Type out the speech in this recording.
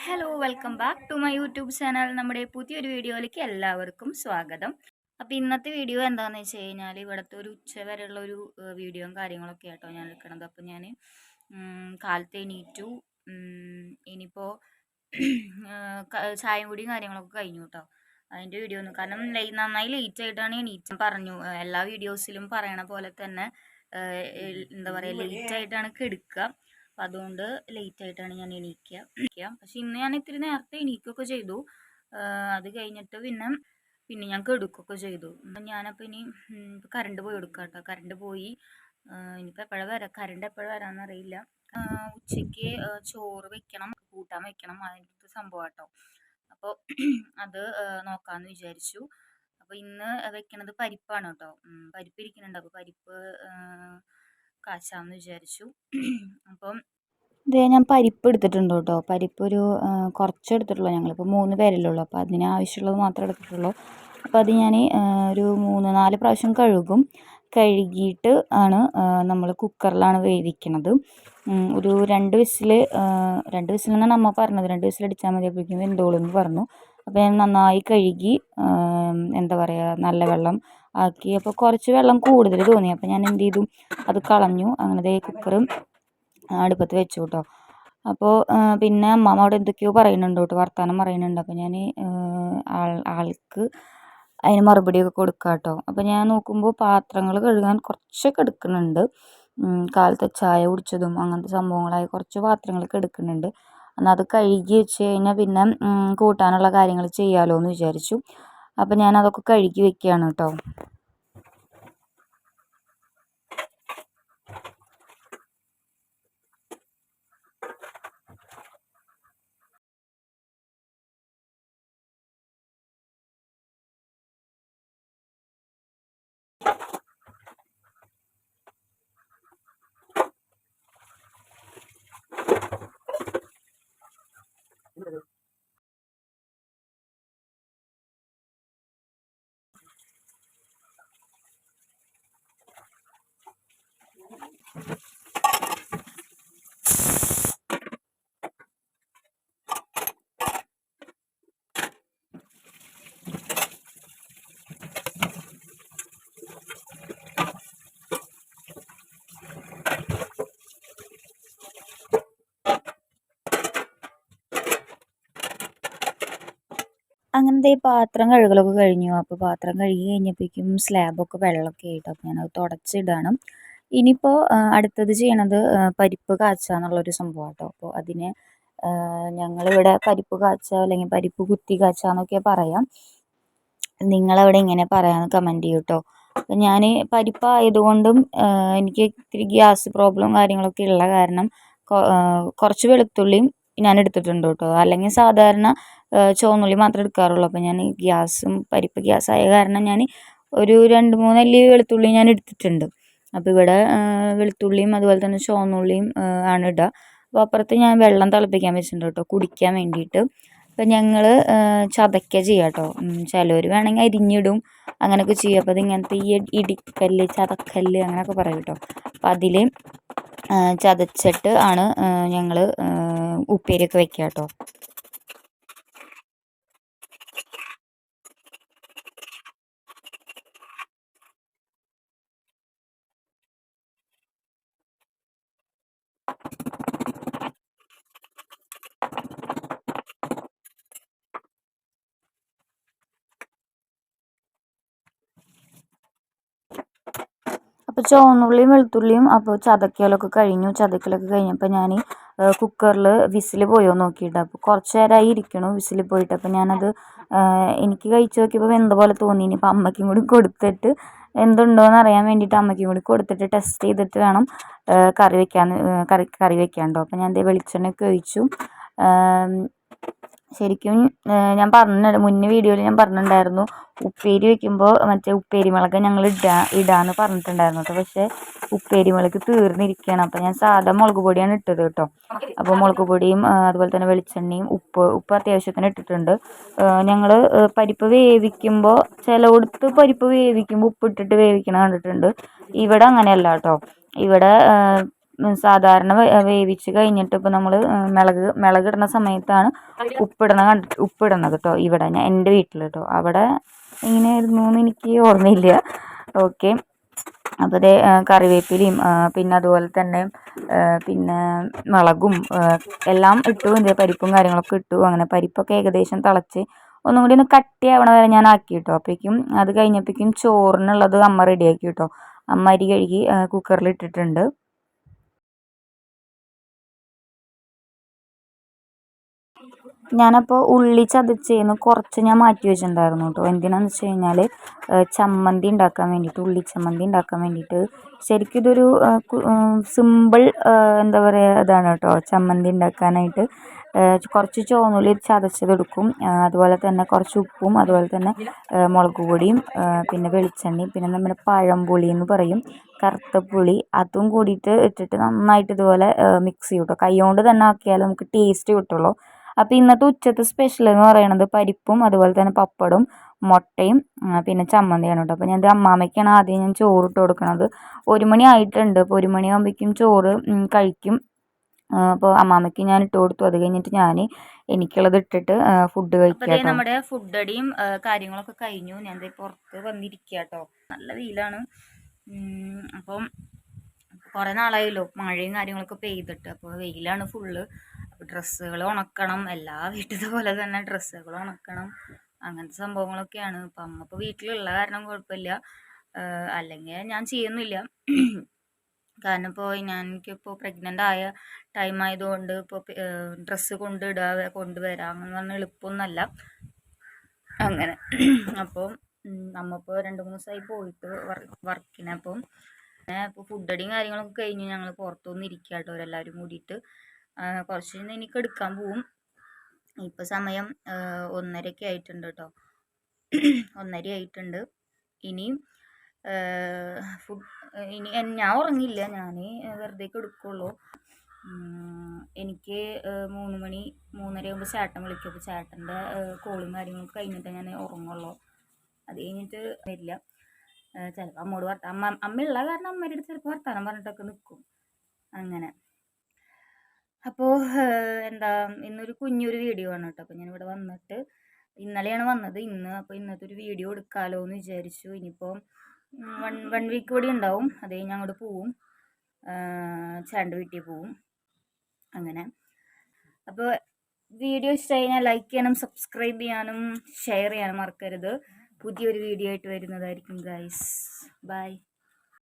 Hello welcome back to my YouTube channel നമ്മുടെ പുതിയൊരു വീഡിയോയിലേക്ക് എല്ലാവർക്കും സ്വാഗതം. അപ്പോൾ ഇന്നത്തെ വീഡിയോ എന്താണെന്ന് വെച്ച് കഴിഞ്ഞാൽ ഇവിടുത്തെ ഒരു ഉച്ച വരെയുള്ള ഒരു വീഡിയോയും കാര്യങ്ങളൊക്കെ ആട്ടോ ഞാൻ എടുക്കണത് അപ്പോൾ ഞാൻ കാലത്ത് എണീറ്റു. ഇനിയിപ്പോൾ ചായം കൂടിയും കാര്യങ്ങളൊക്കെ കഴിഞ്ഞു കേട്ടോ അതിന്റെ വീഡിയോ ഒന്നും കാരണം ലൈ- നന്നായി ലേറ്റ് ആയിട്ടാണ് എണീറ്റ് പറഞ്ഞു. എല്ലാ വീഡിയോസിലും പറയണ പോലെ തന്നെ എന്താ പറയുക ലേറ്റ് ആയിട്ടാണ് കിടക്കുക അപ്പം അതുകൊണ്ട് ലേറ്റ് ആയിട്ടാണ് ഞാൻ എണീക്കുക പക്ഷെ ഇന്ന് ഞാൻ ഇത്തിരി നേരത്തെ എണീക്കുകയൊക്കെ ചെയ്തു. അത് കഴിഞ്ഞിട്ട് പിന്നെ പിന്നെ ഞാൻ കെടുക്കുകയൊക്കെ ചെയ്തു. അപ്പം ഞാനപ്പോൾ ഇനി ഇപ്പം കറണ്ട് പോയി എടുക്കാം കേട്ടോ കറണ്ട് പോയി. ഇനിയിപ്പോൾ എപ്പോഴാണ് വരാം? കറണ്ട് എപ്പോഴാണ് വരാമെന്ന് അറിയില്ല. ഉച്ചയ്ക്ക് ചോറ് വെക്കണം കൂട്ടാൻ വെക്കണം. അതിന്റെ സംഭവം കേട്ടോ അപ്പോൾ അത് നോക്കാമെന്ന് വിചാരിച്ചു. അപ്പോൾ ഇന്ന് വെക്കണത് പരിപ്പാണ് കേട്ടോ പരിപ്പ് ഇരിക്കുന്നുണ്ട്. അപ്പോൾ പരിപ്പ് കാശാമെന്ന് വിചാരിച്ചു. അപ്പം ഇതേ ഞാൻ പരിപ്പ് എടുത്തിട്ടുണ്ട് കേട്ടോ. പരിപ്പ് ഒരു കുറച്ച് എടുത്തിട്ടുള്ളൂ ഞങ്ങളിപ്പോൾ മൂന്ന് പേരല്ലേ ഉള്ളൂ അപ്പോൾ അതിന് ആവശ്യമുള്ളത് മാത്രമേ എടുത്തിട്ടുള്ളൂ. അപ്പോൾ അത് ഞാൻ ഒരു മൂന്ന് നാല് പ്രാവശ്യം കഴുകും. കഴുകിയിട്ട് ആണ് നമ്മൾ കുക്കറിലാണ് വേവിക്കുന്നത് ഒരു രണ്ട് വിസിൽ രണ്ട് വിസിൽ വിസിലെന്നാണ് അമ്മ പറഞ്ഞത്. രണ്ട് വിസിൽ അടിച്ചാൽ മതി. അപ്പോഴേക്കും വെന്തോളും എന്ന് പറഞ്ഞു. അപ്പോൾ ഞാൻ നന്നായി കഴുകി എന്താ പറയുക നല്ല വെള്ളം ആക്കി. അപ്പോൾ കുറച്ച് വെള്ളം കൂടുതൽ തോന്നി. അപ്പോൾ ഞാൻ എന്ത് ചെയ്തു? അത് കളഞ്ഞു. അങ്ങനെ കുക്കറും അടുപ്പത്ത് വെച്ചു കേട്ടോ അപ്പോൾ പിന്നെ അമ്മാമ്മ അവിടെ എന്തൊക്കെയോ പറയുന്നുണ്ട് കേട്ടോ വർത്തമാനം പറയുന്നുണ്ട് അപ്പോൾ ഞാൻ ആൾ ആൾക്ക് അതിന് മറുപടിയൊക്കെ കൊടുക്കാം കേട്ടോ അപ്പോൾ ഞാൻ നോക്കുമ്പോൾ പാത്രങ്ങൾ കഴുകാൻ കുറച്ചൊക്കെ എടുക്കുന്നുണ്ട്. കാലത്തെ ചായ കുടിച്ചതും അങ്ങനത്തെ സംഭവങ്ങളായി കുറച്ച് പാത്രങ്ങളൊക്കെ എടുക്കുന്നുണ്ട്. എന്നാൽ അത് കഴുകി വെച്ച് കഴിഞ്ഞാൽ പിന്നെ കൂട്ടാനുള്ള കാര്യങ്ങൾ ചെയ്യാമല്ലോ എന്ന് വിചാരിച്ചു. അപ്പോൾ ഞാൻ അതൊക്കെ കഴുകി വെക്കുകയാണ് കേട്ടോ. അങ്ങനെ ദേ പാത്രം കഴുകലൊക്കെ കഴിഞ്ഞു. അപ്പോൾ പാത്രം കഴുകി കഴിഞ്ഞപ്പോഴേക്കും സ്ലാബൊക്കെ വെള്ളമൊക്കെ ആയിട്ട് അപ്പോൾ ഞാനത് തുടച്ചിടണം. ഇനിയിപ്പോൾ അടുത്തത് ചെയ്യണത് പരിപ്പ് കാച്ചുക എന്നുള്ളൊരു സംഭവം കേട്ടോ അപ്പോൾ അതിന് ഞങ്ങളിവിടെ പരിപ്പ് കാച്ചുക അല്ലെങ്കിൽ പരിപ്പ് കുത്തി കാച്ചുക എന്നൊക്കെ പറയാം. നിങ്ങളവിടെ ഇങ്ങനെ പറയാമെന്ന് കമന്റ് ചെയ്യൂ കേട്ടോ അപ്പം ഞാൻ പരിപ്പായതുകൊണ്ടും എനിക്ക് ഇത്തിരി ഗ്യാസ് പ്രോബ്ലം കാര്യങ്ങളൊക്കെ ഉള്ള കാരണം കുറച്ച് വെളുത്തുള്ളിയും ഞാൻ എടുത്തിട്ടുണ്ട് കേട്ടോ. അല്ലെങ്കിൽ സാധാരണ ചുവന്നുള്ളി മാത്രമേ എടുക്കാറുള്ളൂ. അപ്പോൾ ഞാൻ ഗ്യാസും പരിപ്പ് ഗ്യാസായ കാരണം ഞാൻ ഒരു രണ്ട് മൂന്നല്ലി വെളുത്തുള്ളി ഞാൻ എടുത്തിട്ടുണ്ട്. അപ്പോൾ ഇവിടെ വെളുത്തുള്ളിയും അതുപോലെ തന്നെ ചുവന്നുള്ളിയും ആണ് ഇടുക അപ്പോൾ അപ്പുറത്ത് ഞാൻ വെള്ളം തിളപ്പിക്കാൻ വെച്ചിട്ടുണ്ട് കേട്ടോ കുടിക്കാൻ വേണ്ടിയിട്ട്. അപ്പം ഞങ്ങൾ ചതയ്ക്കുക ചെയ്യുക കേട്ടോ. ചിലവർ വേണമെങ്കിൽ അരിഞ്ഞിടും അങ്ങനെയൊക്കെ ചെയ്യും. അപ്പോൾ അതിങ്ങനത്തെ ഈ ഇടിക്കല്ല് ചതക്കല്ല് അങ്ങനെയൊക്കെ പറയും കേട്ടോ. അപ്പം അതിൽ ചതച്ചിട്ട് ആണ് ഞങ്ങൾ ഉപ്പേരിയൊക്കെ വെക്കുക കേട്ടോ. അപ്പോൾ ചുവന്നുള്ളിയും വെളുത്തുള്ളിയും അപ്പോൾ ചതക്കലൊക്കെ കഴിഞ്ഞു. ചതക്കലൊക്കെ കഴിഞ്ഞപ്പോൾ ഞാൻ കുക്കറിൽ വിസിൽ പോയോ നോക്കിയിട്ട്. അപ്പോൾ കുറച്ച് നേരമായി ഇരിക്കണു വിസിൽ പോയിട്ട്. അപ്പോൾ ഞാനത് എനിക്ക് കഴിച്ച് നോക്കിയപ്പോൾ വെന്ത പോലെ തോന്നി ഇനിയിപ്പോൾ അമ്മയ്ക്കും കൂടി കൊടുത്തിട്ട് എന്തുണ്ടോയെന്ന് അറിയാൻ വേണ്ടിയിട്ട് അമ്മയ്ക്കും കൂടി കൊടുത്തിട്ട് ടെസ്റ്റ് ചെയ്തിട്ട് വേണം കറി വെക്കാൻ കറി കറി വെക്കാണ്ടോ അപ്പോൾ ഞാൻ ദേ വെളിച്ചെണ്ണയൊക്കെ ഒഴിച്ചു. ശരിക്കും ഞാൻ പറഞ്ഞ മുന്നേ വീഡിയോയിൽ ഞാൻ പറഞ്ഞിട്ടുണ്ടായിരുന്നു ഉപ്പേരി വെക്കുമ്പോൾ മറ്റേ ഉപ്പേരി മുളക് ഞങ്ങൾ ഇടാ ഇടാന്ന് പറഞ്ഞിട്ടുണ്ടായിരുന്നു കേട്ടോ. പക്ഷേ ഉപ്പേരി മുളക് തീർന്നിരിക്കുകയാണ്. അപ്പോൾ ഞാൻ സാധാ മുളക് പൊടിയാണ് ഇട്ടത് കേട്ടോ. അപ്പോൾ മുളക് പൊടിയും അതുപോലെ തന്നെ വെളിച്ചെണ്ണയും ഉപ്പ് ഉപ്പ് അത്യാവശ്യത്തിന് ഇട്ടിട്ടുണ്ട്. ഞങ്ങൾ പരിപ്പ് വേവിക്കുമ്പോൾ ചിലയിടത്ത് പരിപ്പ് വേവിക്കുമ്പോൾ ഉപ്പിട്ടിട്ട് വേവിക്കണ കണ്ടിട്ടുണ്ട്. ഇവിടെ അങ്ങനെയല്ല കേട്ടോ. ഇവിടെ സാധാരണ വേവിച്ച് കഴിഞ്ഞിട്ട് ഇപ്പോൾ നമ്മൾ മിളക് മിളക് ഇടുന്ന സമയത്താണ് ഉപ്പിടണ കണ്ടിട്ട് ഉപ്പിടണത് കേട്ടോ ഇവിടെ ഞാൻ എന്റെ വീട്ടിൽ കേട്ടോ അവിടെ ഇങ്ങനെയായിരുന്നു എന്ന് എനിക്ക് ഓർമ്മയില്ല. ഓക്കെ. അപ്പോൾ അതേ കറിവേപ്പിലയും പിന്നെ അതുപോലെ തന്നെ പിന്നെ മുളകും എല്ലാം ഇട്ടു. ഇതേ പരിപ്പും കാര്യങ്ങളൊക്കെ ഇട്ടു. അങ്ങനെ പരിപ്പൊക്കെ ഏകദേശം തിളച്ച് ഒന്നും കൂടി ഒന്ന് കട്ടിയാവണ വരെ ഞാൻ ആക്കി കേട്ടോ അപ്പോഴേക്കും അത് കഴിഞ്ഞപ്പോഴേക്കും ചോറിനുള്ളത് അമ്മ റെഡിയാക്കി കേട്ടോ അമ്മ അരി കഴുകി കുക്കറിൽ ഇട്ടിട്ടുണ്ട്. ഞാനപ്പോൾ ഉള്ളി ചതച്ചേന്ന് കുറച്ച് ഞാൻ മാറ്റി വെച്ചിട്ടുണ്ടായിരുന്നു കേട്ടോ. എന്തിനാന്ന് വെച്ച് കഴിഞ്ഞാൽ ചമ്മന്തി ഉണ്ടാക്കാൻ വേണ്ടിയിട്ട് ഉള്ളി ചമ്മന്തി ഉണ്ടാക്കാൻ വേണ്ടിയിട്ട് ശരിക്കും ഇതൊരു സിമ്പിൾ എന്താ പറയുക ഇതാണ് കേട്ടോ. ചമ്മന്തി ഉണ്ടാക്കാനായിട്ട് കുറച്ച് ചോന്നുള്ളി ചതച്ചതെടുക്കും. അതുപോലെ തന്നെ കുറച്ച് ഉപ്പും അതുപോലെ തന്നെ മുളക് പൊടിയും പിന്നെ വെളിച്ചെണ്ണയും പിന്നെ നമ്മുടെ പഴംപുളി എന്ന് പറയും കറുത്ത പുളി അതും കൂടിയിട്ട് ഇട്ടിട്ട് നന്നായിട്ട് ഇതുപോലെ മിക്സ് ചെയ്യും കേട്ടോ. തന്നെ ആക്കിയാൽ നമുക്ക് ടേസ്റ്റ് കിട്ടുള്ളൂ. അപ്പോൾ ഇന്നത്തെ ഉച്ചത്തെ സ്പെഷ്യൽ എന്ന് പറയുന്നത് പരിപ്പും അതുപോലെ തന്നെ പപ്പടും മുട്ടയും പിന്നെ ചമ്മന്തിയാണ് കേട്ടോ അപ്പോൾ ഞാൻ ഇത് അമ്മാമ്മയ്ക്കാണ് ആദ്യം ഞാൻ ചോറ് ഇട്ട് കൊടുക്കുന്നത് ഒരു മണി ആയിട്ടുണ്ട്. അപ്പോൾ ഒരു മണിയാകുമ്പോഴേക്കും ചോറ് കഴിക്കും. അപ്പോൾ അമ്മാമ്മയ്ക്ക് ഞാൻ ഇട്ട് കൊടുത്തു. അത് കഴിഞ്ഞിട്ട് ഞാൻ എനിക്കുള്ളത് ഇട്ടിട്ട് ഫുഡ് കഴിക്കാം നമ്മുടെ ഫുഡ് അടിയും കാര്യങ്ങളൊക്കെ കഴിഞ്ഞു. ഞാൻ പുറത്ത് വന്നിരിക്കുക കേട്ടോ നല്ല വെയിലാണ്. അപ്പം കുറേ നാളായല്ലോ മഴയും കാര്യങ്ങളൊക്കെ പെയ്തിട്ട്. അപ്പോൾ വെയിലാണ് ഫുള്ള് ഡ്രസ്സുകൾ ഉണക്കണം. എല്ലാ വീട്ടിലത്തെ പോലെ തന്നെ ഡ്രസ്സുകൾ ഉണക്കണം. അങ്ങനത്തെ സംഭവങ്ങളൊക്കെയാണ്. അപ്പം അമ്മ വീട്ടിലുള്ള കാരണം കുഴപ്പമില്ല. അല്ലെങ്കിൽ ഞാൻ ചെയ്യുന്നില്ല. കാരണം ഇപ്പോൾ ഞാൻ എനിക്കിപ്പോൾ പ്രഗ്നന്റ് ആയ ടൈം ആയതുകൊണ്ട് ഇപ്പോൾ ഡ്രസ്സ് കൊണ്ടിടുക കൊണ്ടുവരാം എന്ന് പറഞ്ഞാൽ എളുപ്പമൊന്നുമല്ല അങ്ങനെ. അപ്പോൾ അമ്മ ഇപ്പോൾ രണ്ട് മൂന്ന് ദിവസമായി പോയിട്ട് വർക്കിന് അപ്പം ഇപ്പോൾ ഫുഡടിയും കാര്യങ്ങളൊക്കെ കഴിഞ്ഞ് ഞങ്ങൾ പുറത്തുനിന്ന് ഇരിക്കുക കേട്ടോ എല്ലാവരും കൂടിയിട്ട്. കുറച്ച് കഴിഞ്ഞ് എനിക്ക് എടുക്കാൻ പോവും. ഇപ്പോൾ സമയം ഒന്നരയൊക്കെ ആയിട്ടുണ്ട് കേട്ടോ ഒന്നര ആയിട്ടുണ്ട്. ഇനിയും ഫുഡ് ഇനി ഞാൻ ഉറങ്ങില്ല ഞാൻ വെറുതെ എടുക്കുള്ളൂ എനിക്ക് മൂന്ന് മണി മൂന്നര ആകുമ്പോൾ ചേട്ടൻ വിളിക്കും. അപ്പോൾ ചേട്ടന്റെ കോളും കാര്യങ്ങളൊക്കെ കഴിഞ്ഞിട്ട് ഞാൻ ഉറങ്ങുള്ളൂ. അത് കഴിഞ്ഞിട്ട് വരില്ല. ചിലപ്പോൾ അമ്മോട് വർത്താനം അമ്മ അമ്മയുള്ള കാരണം അമ്മയുടെ ചിലപ്പോൾ വർത്താനം പറഞ്ഞിട്ടൊക്കെ നിൽക്കും അങ്ങനെ. അപ്പോൾ എന്താ ഇന്നൊരു കുഞ്ഞൊരു വീഡിയോ ആണ് കേട്ടോ. അപ്പോൾ ഞാനിവിടെ വന്നിട്ട് ഇന്നലെയാണ് വന്നത്. ഇന്ന് അപ്പോൾ ഇന്നത്തെ ഒരു വീഡിയോ എടുക്കാമല്ലോ എന്ന് വിചാരിച്ചു ഇനിയിപ്പോൾ വൺ വൺ വീക്ക് കൂടി ഉണ്ടാവും. അതേ ഞാൻ അങ്ങോട്ട് പോവും. ചാണ്ട് വീട്ടിൽ പോവും. അങ്ങനെ. അപ്പോൾ വീഡിയോ ഇഷ്ടമായി കഴിഞ്ഞാൽ ലൈക്ക് ചെയ്യാനും സബ്സ്ക്രൈബ് ചെയ്യാനും ഷെയർ ചെയ്യാനും മറക്കരുത്. പുതിയൊരു വീഡിയോ ആയിട്ട് വരുന്നതായിരിക്കും ഗൈസ് ബൈ